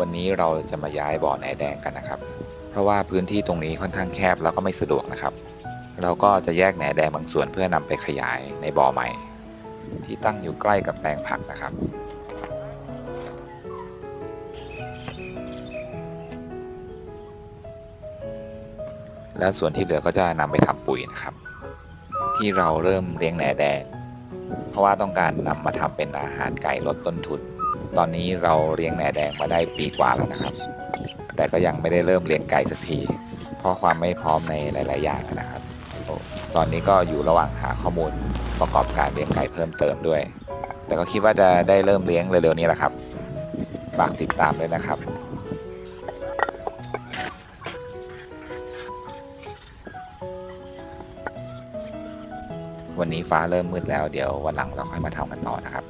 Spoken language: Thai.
วันนี้เราจะมาย้ายบ่อแหนแดงกันนะครับ เพราะว่าพื้นที่ตรงนี้ค่อนข้างแคบแล้วก็ไม่สะดวกนะครับ เราก็จะแยกแหนแดงบางส่วนเพื่อนำไปขยายในบ่อใหม่ ที่ตั้งอยู่ใกล้กับแปลงผักนะครับแล้วส่วนที่เหลือก็จะนำไปทำปุ๋ยนะครับ ที่เราเริ่มเลี้ยงแหนแดง เพราะว่าต้องการนำมาทำเป็นอาหารไก่ลดต้นทุน ตอนนี้เราเลี้ยงแหนแดงมาได้ปีกว่าแล้วนะครับ แต่ก็ยังไม่ได้เริ่มเลี้ยงไก่สักที เพราะความไม่พร้อมในหลาย ๆ อย่างนะครับ ตอนนี้ก็อยู่ระหว่างหาข้อมูลประกอบการเลี้ยงไก่เพิ่มเติมด้วย แต่ก็คิดว่าจะได้เริ่มเลี้ยงเร็ว ๆ นี้แหละครับ ฝากติดตามด้วยนะครับวันนี้ฟ้าเริ่มมืดแล้วเดี๋ยววันหลังเราค่อยมาทำกันต่อนะครับ